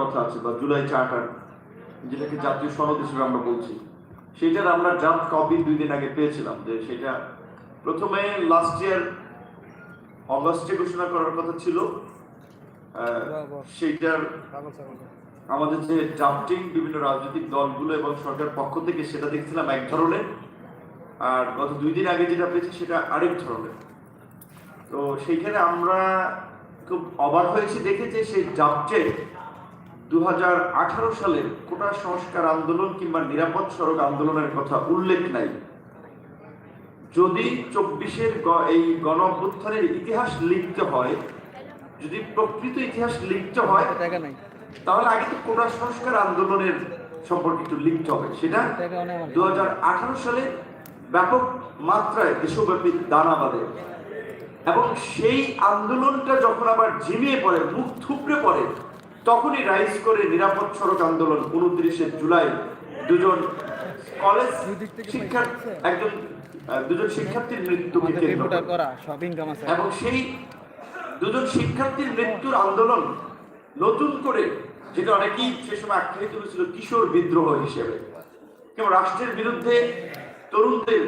কথা আছে বা জুলাই চার্টার, যেটাকে জাতীয় সনদ হিসেবে আমরা বলছি, সেটার আমরা ড্রাফট কপি দুই দিন আগে পেয়েছিলাম যে সেটা প্রথমে লাস্ট ইয়ার অগস্টে ঘোষণা করার কথা ছিল সেইটার আমাদের যে ড্রাফটিং বিভিন্ন রাজনৈতিক দলগুলো এবং সরকার পক্ষ থেকে সেটা দেখছিলাম এক ধরনের, আর গত দুই দিন আগে যেটা পেয়েছি সেটা আরেক ধরনের। তো সেইখানে আমরা খুব অবাক হয়েছি দেখে যে সেই ড্রাফটে দু সালের কোটা সংস্কার আন্দোলন কিংবা নিরাপদ সড়ক আন্দোলনের কথা উল্লেখ নাই। যদি চব্বিশের এই গণ অভ্যুত্থানের ইতিহাস লিখতে হয় যদি প্রকৃত ইতিহাস লিখতে হয় তাহলে আগে তো কোটা সংস্কার আন্দোলনের সম্পর্কে একটু লিখতে হবে। সেটা দু সালে ব্যাপক মাত্রায় দেশব্যাপী দানা বাঁধে। এবং সেই আন্দোলনটা যখন আবার ঝিমিয়ে পড়ে মুখ থুপড়ে পড়ে তখনই রাইজ করে নিরাপদ সড়ক আন্দোলন উনত্রিশে জুলাই দুজন কলেজ শিক্ষা একজন দুজন শিক্ষার্থীর মৃত্যুকে কেন্দ্র এবং সেই দুজন শিক্ষার্থীর মৃত্যুর আন্দোলন নতুন করে যেটা অনেকেই সে সময় আখ্যায়িত করেছিল কিশোর বিদ্রোহ হিসেবে। কেবল রাষ্ট্রের বিরুদ্ধে তরুণদের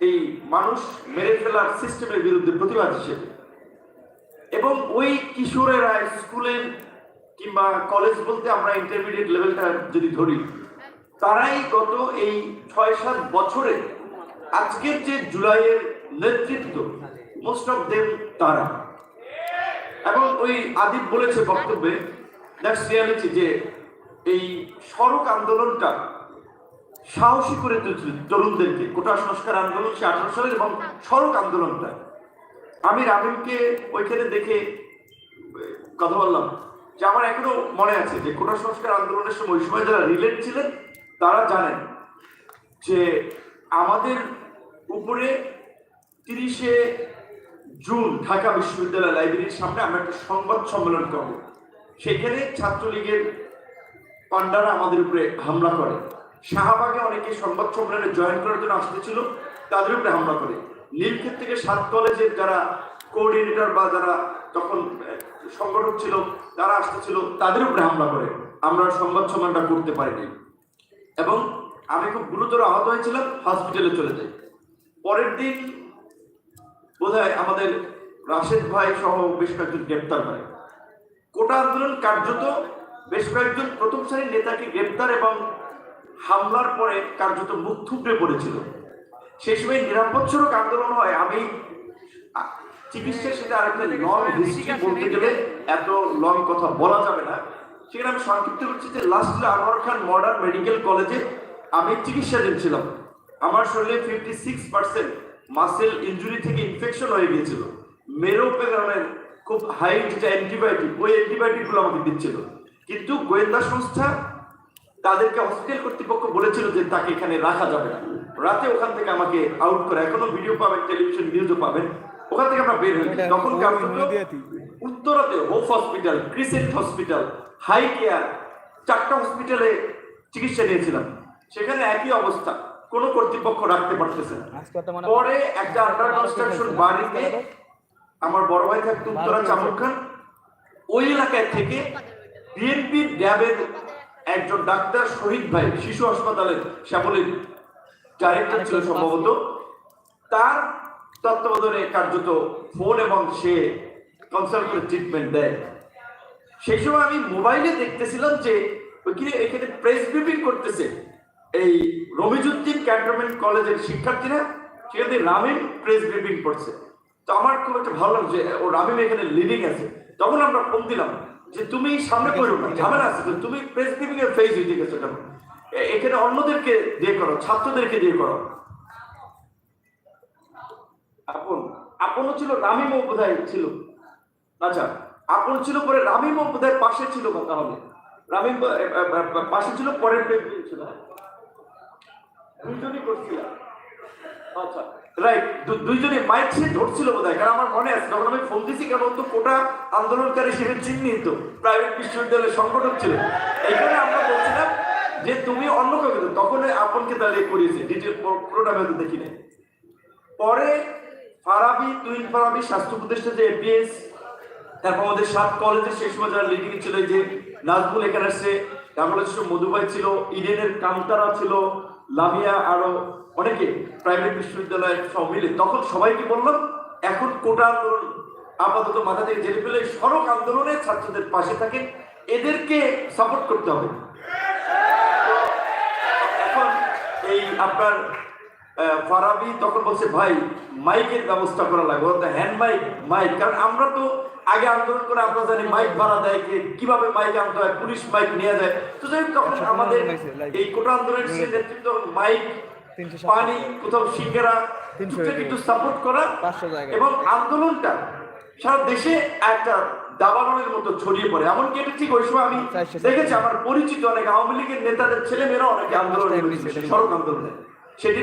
এই মানুষ মেরে ফেলার সিস্টেমের বিরুদ্ধে প্রতিবাদ হিসেবে। এবং ওই কিশোরেরা স্কুলের কিংবা কলেজ বলতে আমরা ইন্টারমিডিয়েট লেভেলটা যদি ধরি, তারাই গত এই ছয় সাত বছরে আজকের যে জুলাইয়ের নেতৃত্ব মোস্ট অফ দেম তারা। এবং ওই আদিব বলেছে বক্তব্যে দ্যাটস রিয়ালিটি যে এই সড়ক আন্দোলনটা সাহসী করে তুলছিল তরুণদেরকে। কোটা সংস্কার আন্দোলন, সে আঠারো সালের এবং সড়ক আন্দোলনটা। আমি রামিমকে ওইখানে দেখে কথা বললাম। যে আমার এখনও মনে আছে যে কোটা সংস্কার আন্দোলনের সময় ওই সময় যারা রিলেট ছিলেন, তারা জানেন যে আমাদের উপরে তিরিশে জুন ঢাকা বিশ্ববিদ্যালয় লাইব্রেরির সামনে আমরা একটা সংবাদ সম্মেলন করব। সেখানে ছাত্রলীগের পান্ডারা আমাদের উপরে হামলা করে। শাহবাগে অনেকে সংবাদ সম্মেলনে জয়েন করার জন্য আসতেছিল তাদের উপরে হামলা করে। নীলক্ষেত থেকে সাত কলেজের যারা কোঅর্ডিনেটর বা যারা তখন সংগঠক ছিল তারা আসতেছিল তাদের উপরে হামলা করে। আমরা সংবাদ সম্মেলনটা করতে পারিনি। এবং আমি খুব গুরুতর আহত হয়েছিলাম, হসপিটালে চলে যাই। পরের দিন বোধহয় আমাদের রাশেদ ভাই সহ বেশ কয়েকজন গ্রেপ্তার হয়। কোটা আন্দোলন কার্যত বেশ কয়েকজন প্রথম শ্রেণির নেতাকে গ্রেপ্তার এবং হামলার পরে কার্যত মুখ থুবড়ে পড়েছিল। সেই সময় নিরাপদ সড়ক আন্দোলন হয়, আমি চিকিৎসা সেটা আরেকটা লং হিস্ট্রি বলতে গেলে এত লং কথা বলা যাবে না। সেখানে আমি সংক্ষিপ্ত করছি যে last Anwar Khan modern medical কলেজে আমি চিকিৎসাধীন ছিলাম আমার শরীরে fifty six percent muscle injury থেকে ইনফেকশন হয়ে গিয়েছিল। মেরোপেরামের খুব হাই যেটা অ্যান্টিবায়োটিক ওই অ্যান্টিবায়োটিকগুলো আমাকে দিচ্ছিল। কিন্তু গোয়েন্দা সংস্থা তাদেরকে হসপিটাল কর্তৃপক্ষ বলেছিল যে তাকে এখানে রাখা যাবে না। রাতে ওখান থেকে আমাকে আউট করে। এখনও ভিডিও পাবেন টেলিভিশন নিউজও পাবেন। ওখান থেকে আমরা বের হয়েছি তখন উত্তরাতে hope hospital crescent hospital high care চারটা হসপিটালে চিকিৎসা নিয়েছিলাম। সেখানে একই অবস্থা কোনো কর্তৃপক্ষ রাখতে পারতেছে না। মানে পরে একটা আন্ডার কনস্ট্রাকশন বাড়িতে আমার বড় ভাই থাকতো উত্তরা চামুক খান। ওই এলাকায় থেকে বিএনপি ড্যাবের একজন ডাক্তার শহীদ ভাই শিশু হাসপাতালের শ্যামলীর ডাইরেক্টর ছিল সম্ভবত। তার তত্ত্বাবধানে কার্যত ফোন এবং সে কনসাল্ট ট্রিটমেন্ট দেয়। সেই সময় আমি মোবাইলে দেখতেছিলাম যে ওইখানে এখানে প্রেস ব্রিফিং করতেছে এই রবিজুদ্দিন ক্যান্টনমেন্ট কলেজের শিক্ষার্থীরা, সেখানে রামিম প্রেস ব্রিফিং করছে। তো আমার খুব একটা ভালো লাগছে, ও রামিম এখানে লিডিং আছে। তখন আমরা ফোন দিলাম যে তুমি সামনে করো না, ঝামেলা আছে তো তুমি প্রেস ব্রিফিং এর ফেস হয়ে গেছো এখানে অন্যদেরকে দিয়ে করো, ছাত্রদেরকে দিয়ে করো। আপন, আপনও ছিল, রামিমও বোধহয় ছিল। আচ্ছা আপন ছিল পরে রামিমও বোধহয় পাশে ছিল তাহলে? রামিম পাশে ছিল, পরের পেজে ছিল। দুইজনই করছিল আচ্ছা রাইট দুইজনে মাইক সে ধরছিল বোধ কারণ আমার মনে আছে, যখন আমি ফোন দিছি কারণ তো কোটা আন্দোলনকারী হিসেবে চিহ্নিত, প্রাইভেট বিশ্ববিদ্যালয়ের সংগঠক ছিল। এইখানে আমরা বলছিলাম যে, তুমি অন্য কাউকে। তখন আপনকে দাঁড়িয়ে করিয়েছে, ডিটেল পুরোটা হয়তো দেখি নাই পরে ফারাবি তুইন ফারাবি স্বাস্থ্য উপদেষ্টা যে এপিএস তারপর আমাদের সাত কলেজে সেই সময় যারা লিডিং ছিল যে নাজমুল এখানে আসছে বাংলাদেশ মধুবাই ছিল, ইডেনের কান্তারা ছিল, লামিয়া আরও অনেকে প্রাইভেট বিশ্ববিদ্যালয় সব মিলে। তখন সবাইকে বললাম, এখন কোটা আন্দোলন আপাতত মাথা থেকে জেলে ফেলে সড়ক আন্দোলনে ছাত্রদের পাশে থাকেন এদেরকে সাপোর্ট করতে হবে। এখন এই আপনার ফারাবি তখন বলছে ভাই মাইকের ব্যবস্থা করা লাগবে। বলতে হ্যান্ড মাইক মাইক। কারণ আমরা তো আগে আন্দোলন করে আমরা জানি মাইক ভাড়া দেয় কে কীভাবে মাইক আনতে হয় পুলিশ মাইক নিয়ে যায়। তো যাই হোক তখন আমাদের এই কোটা আন্দোলনের সে নেতৃত্ব মাইক পানি কোথাও সিঙ্গারা। একটু সাপোর্ট করা। এবং আন্দোলনটা সারা দেশে একটা দাবানলের মতো ছড়িয়ে পড়ে। এমনকি এটা ঠিক ওই সময় আমি দেখেছি আমার পরিচিত অনেক আওয়ামী লীগের নেতাদের ছেলে মেয়েরা অনেকে আন্দোলন সড়ক আন্দোলনে।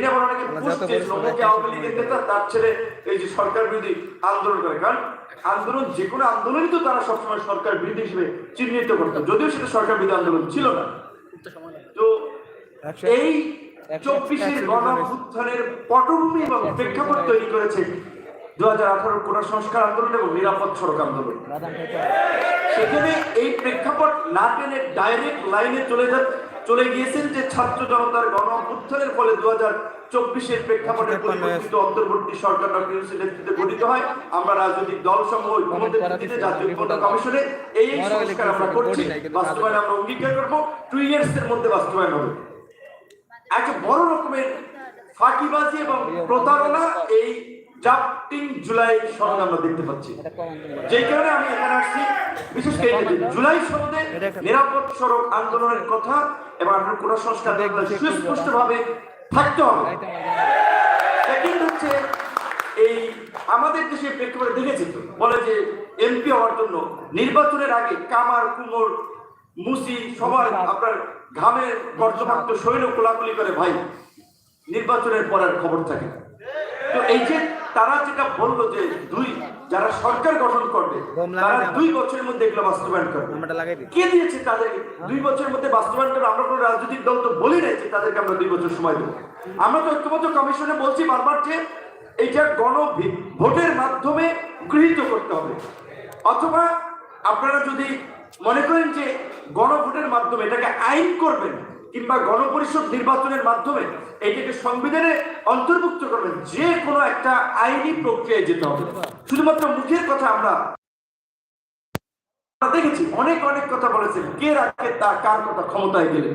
আবার অনেকে আমরা বছর অমুকে একটা আওয়ামী লীগের নেতা তার ছেলে এই যে সরকার বিরোধী আন্দোলন করে। কারণ আন্দোলন যে কোনো আন্দোলনই তো তারা সবসময় সরকার বিরোধী হিসেবে চিহ্নিত করতো। যদিও সেটা সরকার বিরোধী আন্দোলন ছিল না। তো এই চব্বিশের একশো পটভূমি এবং প্রেক্ষাপট তৈরি করেছে দু হাজার আঠারো কোটা সংস্কার আন্দোলন এবং নিরাপদ সড়ক আন্দোলন। সেখানে এই প্রেক্ষাপট না টেনে ডাইরেক্ট লাইনে চলে যা চলে গিয়েছেন যে ছাত্র জনতার গণ অভ্যুত্থানের ফলে দু হাজার চব্বিশের প্রেক্ষাপটে পরিবর্তিত অন্তর্বর্তী সরকার ডক্টর ইউনুসের নেতৃত্বে গঠিত হয়। আমরা রাজনৈতিক দল সমূহ ঐক্যমত্যের ভিত্তিতে জাতীয় ঐক্যমত্য কমিশনে এই এই সংস্কার আমরা করছি। বাস্তবায়ন আমরা অঙ্গীকার করব। টু ইয়ার্স এর মধ্যে বাস্তবায়ন হবে। একটা বড় রকমের ফাঁকিবাজি এবং প্রতারণা এই জাপটিং জুলাই সনদ আমরা দেখতে পাচ্ছি। যেই কারণে আমি এখানে আসছি বিশেষ করে জুলাই সনদে নিরাপদ সড়ক আন্দোলনের কথা এবং আপনার কোন সংস্কার দেখলে সুস্পষ্ট ভাবে থাকতে হবে। সেকেন্ড হচ্ছে এই আমাদের দেশে প্রেক্ষাপটে দেখেছি তো বলে যে এমপি হওয়ার জন্য নির্বাচনের আগে কামার কুমোর মুসি সবার আপনার ঘামের বর্তমাক্ত শৈল কোলাকুলি করে ভাই নির্বাচনের পরের খবর থাকে তো এই যে তারা যেটা বলল যে দুই যারা সরকার গঠন করবে তারা দুই বছরের মধ্যে এগুলো বাস্তবায়ন করবে। কে দিয়েছে তাদেরকে? দুই বছরের মধ্যে বাস্তবায়ন করবে আমরা কোনো রাজনৈতিক দল তো বলি নাই যে তাদেরকে আমরা দুই বছর সময় দেবো। আমরা তো ঐক্যবদ্ধ কমিশনে বলছি বারবার যে এটা গণ ভোটের মাধ্যমে গৃহীত করতে হবে। অথবা আপনারা যদি মনে করেন যে গণভোটের মাধ্যমে এটাকে আইন করবেন কিংবা গণপরিষদ নির্বাচনের মাধ্যমে এটাকে সংবিধানে অন্তর্ভুক্ত করবেন, যে কোনো একটা আইনি প্রক্রিয়ায় যেতে হবে। শুধুমাত্র মুখের কথা আমরা দেখেছি, অনেক অনেক কথা বলেছেন, কে রাখে তা, কার কথা, ক্ষমতায় গেলে।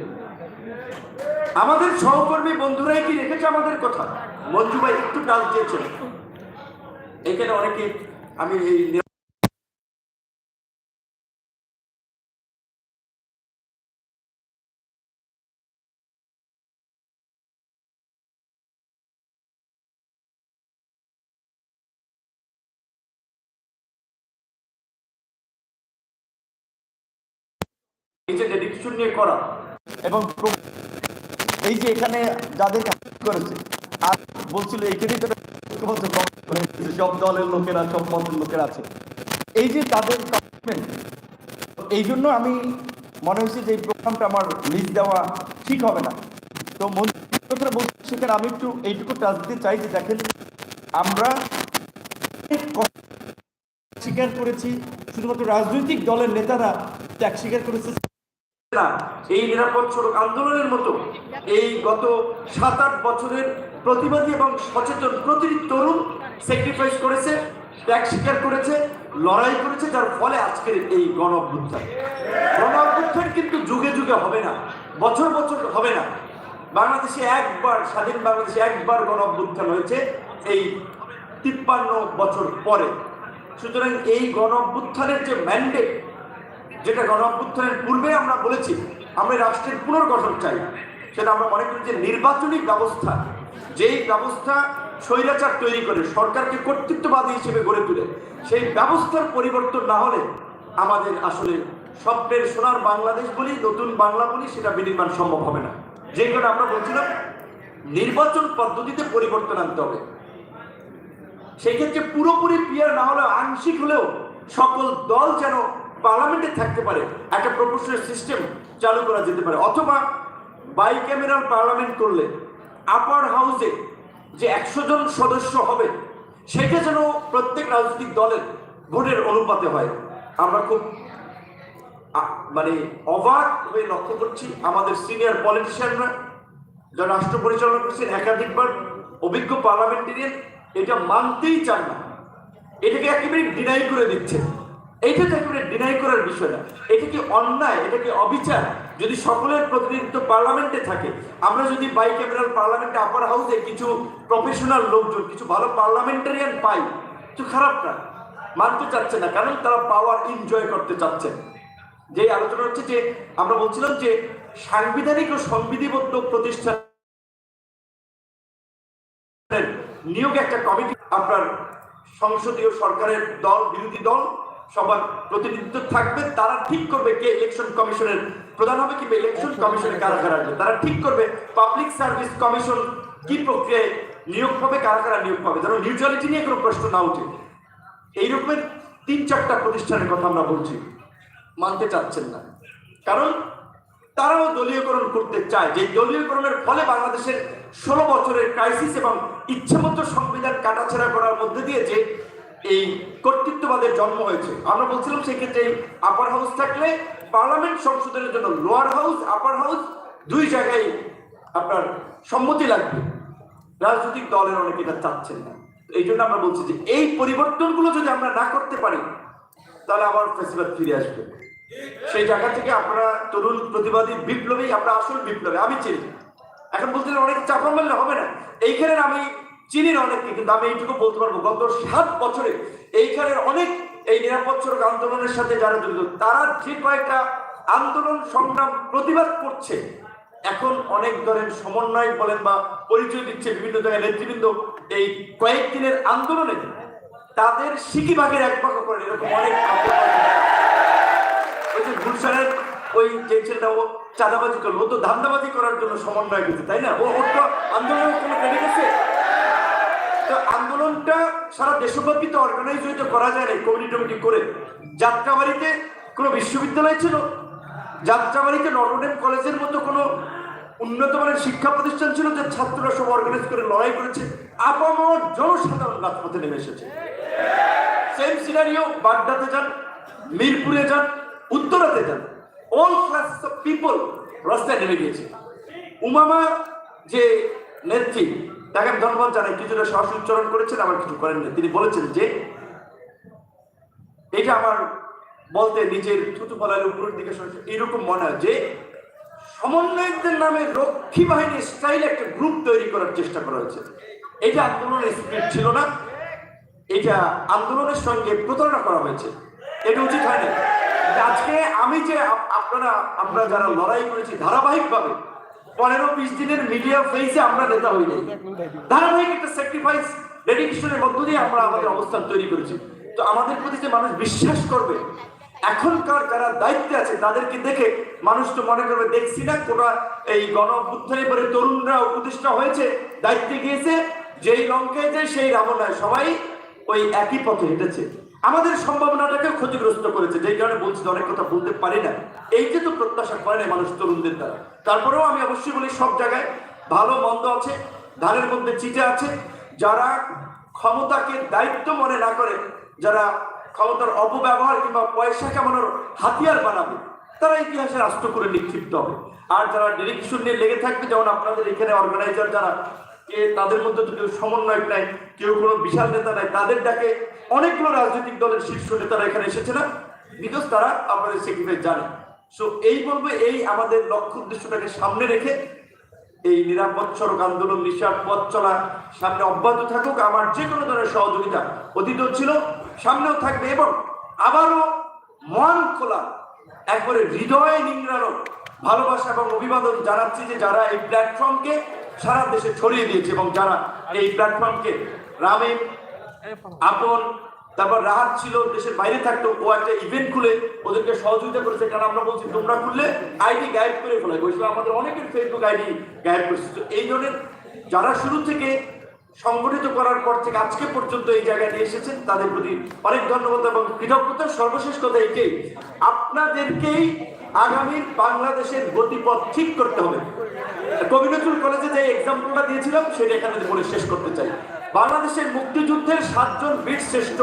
আমাদের সহকর্মী বন্ধুরাই কি রেখেছে আমাদের কথা? মঞ্জু ভাই একটু টাচ দিয়েছেন। এখানে অনেকে আমি এই এই যে ডেডিকেশন নিয়ে করা। এবং এই যে এখানে যাদের করেছে, আর বলছিল এইখানেই তো সব দলের লোকেরা, সব লোকেরা আছে। এই যে তাদের এই জন্য আমি মনে হয়েছে যে এই প্রোগ্রামটা আমার মিস দেওয়া ঠিক হবে না। তো মন্ত্রী বলছি সেখানে আমি একটু এইটুকু টাচ দিতে চাই যে দেখেন, আমরা স্বীকার করেছি, শুধুমাত্র রাজনৈতিক দলের নেতারা ত্যাগ স্বীকার করেছে। এই নিরাপদ সড়ক আন্দোলনের মতো এই গত সাত আট বছরের প্রতিবাদী এবং সচেতন প্রতিটি তরুণ স্যাক্রিফাইস করেছে, ত্যাগ স্বীকার করেছে, লড়াই করেছে, যার ফলে আজকের এই গণ অভ্যুত্থান গণ অভ্যুত্থান কিন্তু যুগে যুগে হবে না, বছর বছর হবে না। বাংলাদেশে একবার, স্বাধীন বাংলাদেশে একবার গণ অভ্যুত্থান হয়েছে এই তিপ্পান্ন বছর পরে। সুতরাং এই গণ অভ্যুত্থানের যে ম্যান্ডেট যেটা গণ অভ্যুত্থানের পূর্বে আমরা বলেছি, আমরা রাষ্ট্রের পুনর্গঠন চাই। সেটা আমরা মনে করি যে নির্বাচনী ব্যবস্থা, যেই ব্যবস্থা স্বৈরাচার তৈরি করে, সরকারকে কর্তৃত্ববাদী হিসেবে গড়ে তোলে, সেই ব্যবস্থার পরিবর্তন না হলে আমাদের আসলে স্বপ্নের সোনার বাংলাদেশ বলি, নতুন বাংলা বলি, সেটা বিনির্মাণ সম্ভব হবে না। যে কারণে আমরা বলছিলাম, নির্বাচন পদ্ধতিতে পরিবর্তন আনতে হবে। সেই ক্ষেত্রে পুরোপুরি পিয়ার না হলেও, আংশিক হলেও সকল দল যেন পার্লামেন্টে থাকতে পারে, একটা প্রপোর্শনাল সিস্টেম চালু করা যেতে পারে, অথবা বাই ক্যামেরাল পার্লামেন্ট করলে আপার হাউসে যে একশো জন সদস্য হবে, সেটা যেন প্রত্যেক রাজনৈতিক দলের ভোটের অনুপাতে হয়। আমরা খুব মানে অবাক হয়ে লক্ষ্য করছি আমাদের সিনিয়র পলিটিশিয়ানরা যারা রাষ্ট্র পরিচালনা করছেন একাধিকবার, অভিজ্ঞ পার্লামেন্টেরিয়ান এটা মানতেই চান না। এটাকে একেবারে ডিনাই করে দিচ্ছে। এইটা তো একেবারে ডিনাই করার বিষয় না। এটা কি অন্যায়? এটা কি অবিচার? যদি সকলের প্রতিনিধিত্ব পার্লামেন্টে থাকে, আমরা যদি বাই ক্যামেরাল পার্লামেন্টে আপার হাউসে কিছু প্রফেশনাল লোকজন, কিছু ভালো পার্লামেন্টারিয়ান পাই, তো খারাপ না। মানতে চাচ্ছে না, কারণ তারা পাওয়ার এনজয় করতে চাচ্ছেন যে আলোচনা হচ্ছে যে, আমরা বলছিলাম যে, সাংবিধানিক ও সংবিধিবদ্ধ প্রতিষ্ঠান নিয়োগ একটা কমিটি, আপনার সংসদীয় সরকারের দল, বিরোধী দল সবার প্রতিনিধিত্ব থাকবে তারা ঠিক করবে কে ইলেকশন কমিশনের প্রধান হবে কিংবা ইলেকশন কমিশনের কারা কারা আসবে। তারা ঠিক করবে পাবলিক সার্ভিস কমিশন কি প্রক্রিয়ায় নিয়োগ পাবে কারা কারা নিয়োগ পাবে। যেন নিউট্রালিটি নিয়ে কোনো প্রশ্ন না উঠে। এই রকমের তিন চারটা প্রতিষ্ঠানের কথা আমরা বলছি। মানতে চাচ্ছেন না। কারণ তারাও দলীয়করণ করতে চায়। যে দলীয়করণের ফলে বাংলাদেশের ষোলো বছরের ক্রাইসিস এবং ইচ্ছামতো সংবিধান কাটাছেড়া করার মধ্যে দিয়ে যে এই কর্তৃত্ববাদের জন্ম হয়েছে। আমরা বলছিলাম সেক্ষেত্রে আপার হাউস থাকলে পার্লামেন্ট সংশোধনের জন্য লোয়ার হাউস আপার হাউস দুই জায়গায় আপনার সম্মতি লাগবে। রাজনৈতিক দলের অনেকে এটা চাচ্ছেন না। এই জন্য আমরা বলছি যে এই পরিবর্তনগুলো যদি আমরা না করতে পারি, তাহলে আবার ফেসিবাদ ফিরে আসবে। সেই জায়গা থেকে আপনারা তরুণ প্রতিবাদী বিপ্লবী, আমরা আসল বিপ্লবী, আমি চিনি। এখন গেলে অনেক চাপা মারলে হবে না। এইখানে আমি চিনি না অনেককে, কিন্তু আমি এইটুকু বলতে পারব, গত সাত বছরে এইখানের অনেক এই নিরাপদ আন্দোলনের সাথে যারা জড়িত, তারা যে কয়েকটা আন্দোলন সংগ্রাম প্রতিবাদ করছে, এখন অনেক ধরেন সমন্বয় বলেন বা পরিচয় দিচ্ছে বিভিন্ন জায়গায় নেতৃবৃন্দ, এই কয়েকদিনের আন্দোলনে তাদের সিকি ভাগের এক ভাগ করেন এরকম অনেক গুলশানের ওই যে ছেলেটা ও চাঁদাবাজি করল, ও তো ধান্দাবাজি করার জন্য সমন্বয় করছে, তাই না? ও ওর তো আন্দোলনের কোনো ক্রেডিট আছে তো আন্দোলনটা সারা দেশব্যাপী তো অর্গানাইজ হইতে করা যায় না কমিটি টমিটি করে। যাত্রাবাড়িতে কোনো বিশ্ববিদ্যালয় ছিল? যাত্রাবাড়িতে নটরডেম কলেজের মতো কোনো উন্নত মানের শিক্ষা প্রতিষ্ঠান ছিল যে ছাত্ররা সব অর্গানাইজ করে লড়াই করেছে? আপামর জনসাধারণ রাজপথে নেমে এসেছে। সেম সিনারিও বাগদাতে যান, মিরপুরে যান, উত্তরাতে যান। অল ক্লাস অফ পিপল রাস্তায় নেমে গিয়েছে। উমামা যে নেত্রী, তাকে আমি ধন্যবাদ জানাই, কিছুটা শ্বাস উচ্চারণ করেছেন আবার কিছু করেন না তিনি বলেছেন যে, এটা আমার বলতে নিজের থুতু ফলার উপরের দিকে এরকম মনে হয় যে, সমন্বয়কদের নামে রক্ষী বাহিনীর স্টাইল একটা গ্রুপ তৈরি করার চেষ্টা করা হয়েছে। এটা আন্দোলনের স্পিরিট ছিল না। এটা আন্দোলনের সঙ্গে প্রতারণা করা হয়েছে। এটা উচিত হয়নি আজকে আমি যে আপ- আপনারা, আমরা যারা লড়াই করেছি ধারাবাহিকভাবে, পনেরো বিশ দিনের মিডিয়া ফেসে আমরা নেতা হই নাই। ধারাবাহিক একটা স্যাক্রিফাইস ডেডিকেশনের মধ্য দিয়ে আমরা আমাদের অবস্থান তৈরি করেছি। তো আমাদের প্রতি যে মানুষ বিশ্বাস করবে, এখনকার যারা দায়িত্বে আছে, তাদেরকে দেখে মানুষ তো মনে করবে, দেখছি না কোটা এই গণ অভ্যুত্থানের পরে তরুণরা উপদেষ্টা হয়েছে, দায়িত্বে গিয়েছে, যেই লঙ্কায় যায়, সেই রাবণ হয় সবাই ওই একই পথে হেঁটেছে। আমাদের সম্ভাবনাটাকে ক্ষতিগ্রস্ত করেছে, যেই কারণে বলছি অনেক কথা বলতে পারি না। এই যে তো প্রত্যাশা করে না মানুষ তরুণদের দ্বারা। তারপরেও আমি অবশ্যই বলি সব জায়গায় ভালো মন্দ আছে, ধানের মধ্যে চিটে আছে। যারা ক্ষমতাকে দায়িত্ব মনে না করে, যারা ক্ষমতার অপব্যবহার কিংবা পয়সা কামানোর হাতিয়ার বানাবে, তারা ইতিহাসে রাষ্ট্র করে নিক্ষিপ্ত হবে। আর যারা ডেডিকেশন নিয়ে লেগে থাকবে, যেমন আপনাদের এখানে অর্গানাইজার যারা, কে তাদের মধ্যে তো কেউ সমন্বয়ক নাই, কেউ কোনো বিশাল নেতা নাই, তাদের ডাকে অনেকগুলো রাজনৈতিক দলের শীর্ষ নেতারা এখানে এসেছে না? বিকজ তারা আপনাদের সেক্রিফাইস জানে। সো এই বলব, এই আমাদের লক্ষ্য উদ্দেশ্যটাকে সামনে রেখে এই নিরাপদ সড়ক আন্দোলন নিঃশ্বাস পথ চলা সামনে অব্যাহত থাকুক। আমার যে কোনো ধরনের সহযোগিতা অতীতেও ছিল, সামনেও থাকবে এবং আবারও মন খোলা, একবারে হৃদয়ে নিংড়ানো ভালোবাসা এবং অভিবাদন জানাচ্ছি যে যারা এই প্ল্যাটফর্মকে সারা দেশে ছড়িয়ে দিয়েছে এবং যারা এই প্ল্যাটফর্মকে রামিম আপন, তারপর রাহাত ছিল, দেশের বাইরে থাকতো, ও একটা ইভেন্ট খুলে, ওদেরকে সহযোগিতা করেছে। কারণ আমরা বলছি, তোমরা খুললে আইডি গায়েব করে ফেলে। বলছিল আমাদের অনেকের ফেসবুক আইডি গায়েব করেছে। তো এই ধরনের যারা শুরু থেকে সংগঠিত করার পর থেকে আজকে পর্যন্ত এই জায়গায় নিয়ে এসেছেন, তাদের প্রতি অনেক ধন্যবাদ এবং কৃতজ্ঞতা। সর্বশেষ কথা এটাই আপনাদেরকেই আগামীর বাংলাদেশের গতিপথ ঠিক করতে হবে। কবি নজরুল কলেজে যে এক্সাম্পলটা দিয়েছিলাম, সেটা এখানে বলে শেষ করতে চাই। বাংলাদেশের মুক্তিযুদ্ধের সাতজন বীর শ্রেষ্ঠ,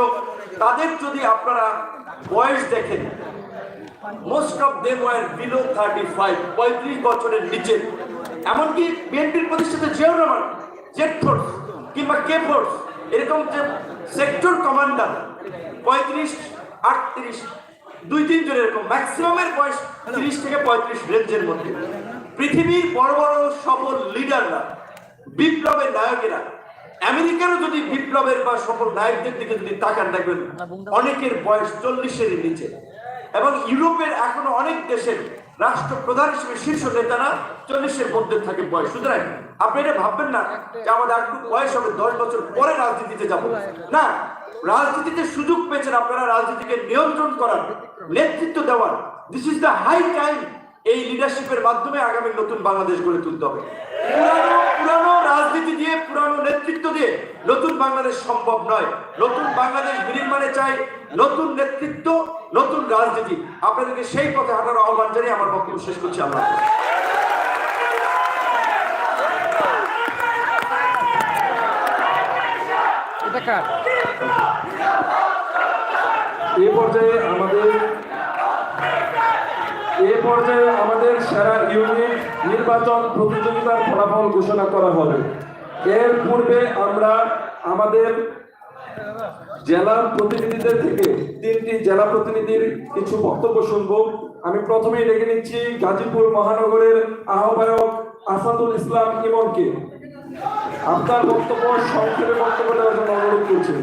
তাদের যদি আপনারা বয়স দেখেন most of them were below thirty five পঁয়ত্রিশ বছরের নিচে, এমনকি বিএনপির প্রতিষ্ঠিত জিয়াউর রহমান, জেড ফোর্স কিংবা কে ফোর্স, এরকম যে সেক্টর কমান্ডার পঁয়ত্রিশ, আটত্রিশ, দুই তিন জন এরকম ম্যাক্সিমামের বয়স তিরিশ থেকে পঁয়ত্রিশ রেঞ্জের মধ্যে। পৃথিবীর বড় বড় সফল লিডাররা বিপ্লবের নায়কেরা আমেরিকারও যদি বিপ্লবের বা সফল নায়কদের দিকে যদি তাকান দেখবেন অনেকের বয়স চল্লিশের নিচে। এবং ইউরোপের এখনও অনেক দেশের রাষ্ট্রপ্রধান হিসেবে শীর্ষ নেতারা চল্লিশের মধ্যে থাকে বয়স। সুতরাং আপনি এটা ভাববেন না যে আমাদের একটু বয়স হবে দশ বছর পরে রাজনীতিতে যাব। না রাজনীতিতে সুযোগ পেয়েছেন আপনারা রাজনীতিকে নিয়ন্ত্রণ করার নেতৃত্ব দেওয়ার। This is the high time এই লিডারশিপের মাধ্যমে আগামী নতুন বাংলাদেশ গড়ে তুলতে হবে। পুরানো পুরানো রাজনীতি দিয়ে পুরানো নেতৃত্ব দিয়ে নতুন বাংলাদেশ সম্ভব নয়। নতুন বাংলাদেশ বিনির্মাণে চাই নতুন নেতৃত্ব নতুন রাজনীতি। আপনাদেরকে সেই পথে হাঁটার আহ্বান জানিয়ে আমার বক্তব্য শেষ করছি আল্লাহ। এটা এ পর্যায়ে আমাদের এ পর্যায়ে আমাদের সেরা ইউনিট নির্বাচন প্রতিযোগিতার ফলাফল ঘোষণা করা হবে। এর পূর্বে আমরা আমাদের জেলার প্রতিনিধিদের থেকে তিনটি জেলা প্রতিনিধির কিছু বক্তব্য শুনব। আমি প্রথমেই ডেকে নিচ্ছি গাজীপুর মহানগরের আহ্বায়ক আসাদুল ইসলাম ইমনকে। আপনার বক্তব্য, সংক্ষেপে বক্তব্য দেওয়ার জন্য অনুরোধ করছি।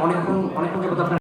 অনেকক্ষণ অনেকক্ষণ যাবত আপনার